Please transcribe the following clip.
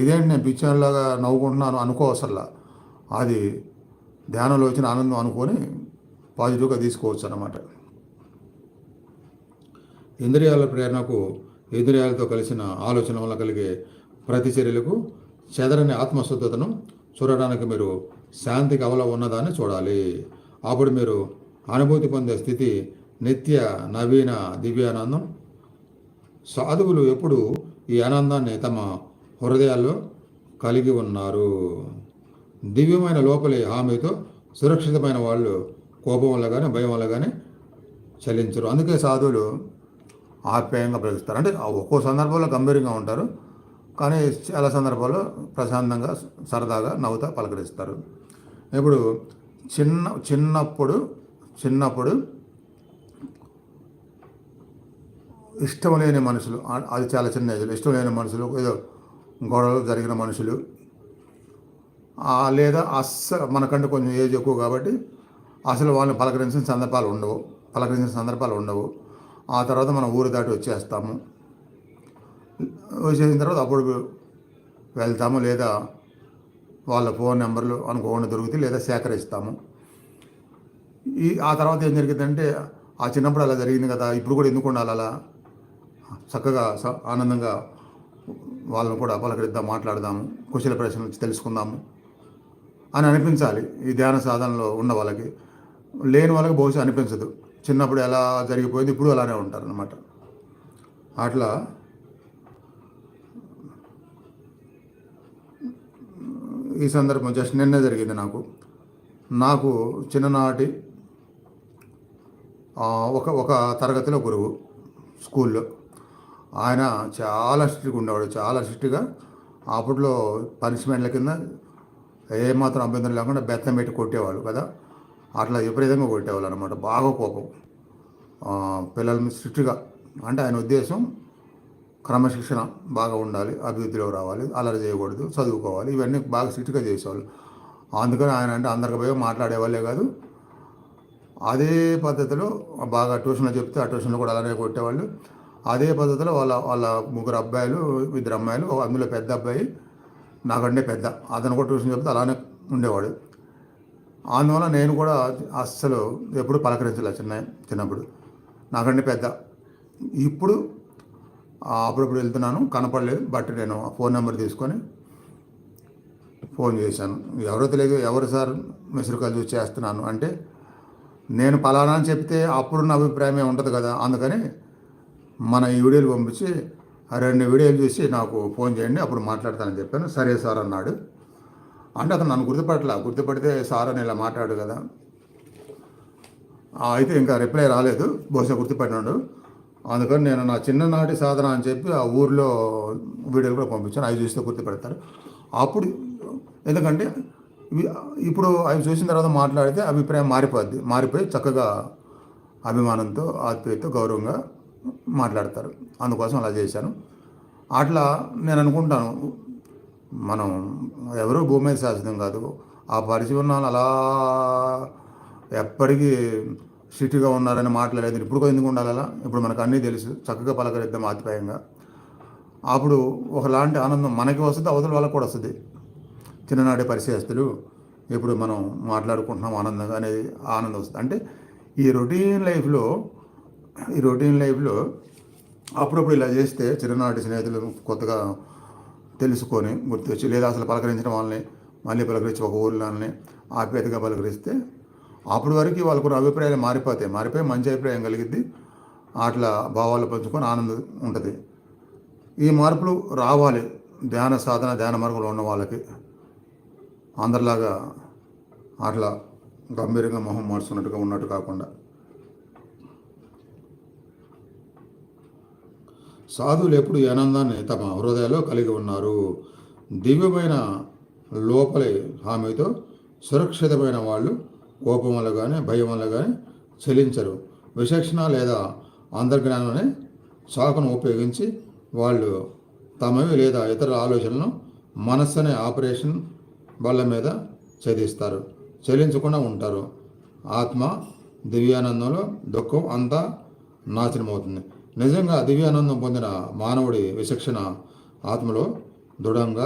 ఇదేంటి నేను పిచ్చాలాగా నవ్వుకుంటున్నాను అనుకోవసల్లా అది ధ్యానంలో వచ్చిన ఆనందం అనుకొని పాజిటివ్గా తీసుకోవచ్చు అన్నమాట ఇంద్రియాల ప్రేరణకు ఇంద్రియాలతో కలిసిన ఆలోచన వల్ల కలిగే ప్రతిచర్యలకు చెదరని ఆత్మశుద్ధతను చూడడానికి మీరు శాంతికి అవల ఉన్నదాన్ని చూడాలి. అప్పుడు మీరు అనుభూతి పొందే స్థితి నిత్య నవీన దివ్యానందం. సాధువులు ఎప్పుడు ఈ ఆనందాన్ని తమ హృదయాల్లో కలిగి ఉన్నారు. దివ్యమైన లోపలి హామీతో సురక్షితమైన వాళ్ళు కోపం వల్ల కానీ భయం వల్ల కానీ చలించరు. అందుకే సాధువులు ఆప్యాయంగా ప్రకటిస్తారు అంటే ఒక్కో సందర్భంలో గంభీరంగా ఉంటారు. కానీ చాలా సందర్భాల్లో ప్రశాంతంగా సరదాగా నవ్వుతా పలకరిస్తారు. ఇప్పుడు చిన్న చిన్నప్పుడు చిన్నప్పుడు ఇష్టం లేని మనుషులు అది చాలా చిన్న ఏజ్లో ఇష్టం లేని మనుషులు ఏదో గొడవలు జరిగిన మనుషులు. లేదా అస్సలు మనకంటే కొంచెం ఏజ్ ఎక్కువ కాబట్టి అసలు వాళ్ళని పలకరించిన సందర్భాలు ఉండవు. పలకరించిన సందర్భాలు ఉండవు. ఆ తర్వాత మనం ఊరు దాటి వచ్చేస్తాము. వచ్చేసిన తర్వాత అప్పుడు వెళ్తాము లేదా వాళ్ళ ఫోన్ నెంబర్లు అనుకోకుండా దొరికితే లేదా సేకరిస్తాము. ఈ ఆ తర్వాత ఏం జరిగిందంటే ఆ చిన్నప్పుడు అలా జరిగింది కదా ఇప్పుడు కూడా ఎందుకు ఉండాలి అలా? చక్కగా స- ఆనందంగా వాళ్ళని కూడా పలకరిద్దాం మాట్లాడదాము కుశల ప్రశ్నలు తెలుసుకుందాము అని అనిపించాలి ఈ ధ్యాన సాధనలో ఉన్న వాళ్ళకి. లేని వాళ్ళకి బహుశా అనిపించదు. చిన్నప్పుడు ఎలా జరిగిపోయింది ఇప్పుడు అలానే ఉంటారు అనమాట అట్లా ఈ సందర్భం జస్ట్ నిన్నే జరిగింది నాకు. నాకు చిన్ననాటి ఒక ఒక తరగతిలో గురువు స్కూల్లో. ఆయన చాలా స్ట్రిక్ట్గా ఉండేవాడు చాలా స్ట్రిక్ట్గా. అప్పట్లో పనిష్మెంట్ల కింద ఏమాత్రం అభ్యంతరం లేకుండా బెత్తం పెట్టి కొట్టేవాళ్ళు కదా. అట్లా విపరీతంగా కొట్టేవాళ్ళు అనమాట బాగా కోపం. పిల్లల్ని స్ట్రిక్ట్గా అంటే ఆయన ఉద్దేశం క్రమశిక్షణ బాగా ఉండాలి అభివృద్ధిలో రావాలి అలరి చేయకూడదు చదువుకోవాలి ఇవన్నీ బాగా స్ట్రిక్ట్గా చేసేవాళ్ళు. అందుకని ఆయన అంటే అందరికి పోయి మాట్లాడేవాళ్ళే కాదు. అదే పద్ధతిలో బాగా ట్యూషన్లో చెప్తే ఆ ట్యూషన్లో కూడా అలానే కొట్టేవాళ్ళు. అదే పద్ధతిలో వాళ్ళ వాళ్ళ ముగ్గురు అబ్బాయిలు ఇద్దరు అమ్మాయిలు అందులో పెద్ద అబ్బాయి నాకంటే పెద్ద. అతను కూడా ట్యూషన్ చెప్తే అలానే ఉండేవాడు. అందువల్ల నేను కూడా అస్సలు ఎప్పుడు పలకరించలే చిన్న చిన్నప్పుడు. నాకంటే పెద్ద. ఇప్పుడు అప్పుడప్పుడు వెళ్తున్నాను కనపడలేదు బట్ నేను ఫోన్ నెంబర్ తీసుకొని ఫోన్ చేశాను. ఎవరో తెలియదు ఎవరు సార్ మిస్డ్ కాల్ చూసి చేస్తున్నాను అంటే నేను పలానా అని చెప్తే అప్పుడున్న అభిప్రాయమే ఉంటుంది కదా అందుకని మన ఈ వీడియోలు పంపించి రెండు వీడియోలు చూసి నాకు ఫోన్ చేయండి అప్పుడు మాట్లాడతానని చెప్పాను. సరే సార్ అన్నాడు. అంటే అతను నన్ను గుర్తుపట్టలా. గుర్తుపడితే సార్ అని ఇలా మాట్లాడు కదా. అయితే ఇంకా రిప్లై రాలేదు. బహుశా గుర్తుపట్టినాడు. అందుకని నేను నా చిన్ననాటి సాధన అని చెప్పి ఆ ఊర్లో వీడియోలు కూడా పంపించాను. అవి చూస్తే గుర్తుపెడతారు. అప్పుడు ఎందుకంటే ఇప్పుడు అవి చూసిన తర్వాత మాట్లాడితే అభిప్రాయం మారిపోద్ది. మారిపోయి చక్కగా అభిమానంతో ఆత్మీయతో గౌరవంగా మాట్లాడతారు. అందుకోసం అలా చేశాను. అట్లా నేను అనుకుంటాను మనం ఎవరు భూమి మీద శాశ్వతం కాదు. ఆ పరిచయం అలా ఎప్పటికీ సిటీగా ఉన్నారని మాట్లాడేది ఇప్పుడు ఎందుకు ఉండాలి అలా ఇప్పుడు మనకు అన్నీ తెలుసు. చక్కగా పలకరిద్దాం ఆతిపాయంగా. అప్పుడు ఒకలాంటి ఆనందం మనకి వస్తుంది అవతల వాళ్ళకి కూడా వస్తుంది. చిన్ననాటి పరిచయస్తులు ఇప్పుడు మనం మాట్లాడుకుంటున్నాం ఆనందంగా అనేది ఆనందం వస్తుంది. అంటే ఈ రొటీన్ లైఫ్లో ఈ రొటీన్ లైఫ్లో అప్పుడప్పుడు ఇలా చేస్తే చిన్ననాటి స్నేహితులు కొత్తగా తెలుసుకొని గుర్తొచ్చి లేదా అసలు పలకరించడం వాళ్ళని మళ్ళీ పలకరించి ఒక ఊళ్ళని ఆప్యాయతగా పలకరిస్తే అప్పటి వరకు వాళ్ళకు అభిప్రాయాలు మారిపోతాయి. మారిపోయి మంచి అభిప్రాయం కలిగిద్ది. అట్లా భావాలు పంచుకొని ఆనందం ఉంటుంది. ఈ మార్పులు రావాలి. ధ్యాన సాధన ధ్యాన మార్గంలో ఉన్న వాళ్ళకి. అందరిలాగా అట్లా గంభీరంగా మొహం మార్చుకున్నట్టుగా ఉన్నట్టు కాకుండా. సాధువులు ఎప్పుడు ఈ ఆనందాన్ని తమ హృదయాల్లో కలిగి ఉన్నారు. దివ్యమైన లోపలి హామీతో సురక్షితమైన వాళ్ళు కోపం వల్ల కానీ భయం వల్ల కానీ చెలించరు. విచక్షణ లేదా అంతర్జ్ఞానం అనే సాకును ఉపయోగించి వాళ్ళు తమవి లేదా ఇతర ఆలోచనలను మనస్సు అనే ఆపరేషన్ బల్ల మీద ఛేదిస్తారు. చెల్లించకుండా ఉంటారు. ఆత్మ దివ్యానందంలో దుఃఖం అంతా నాశనమవుతుంది. నిజంగా దివ్యానందం పొందిన మానవుడి విచక్షణ ఆత్మలో దృఢంగా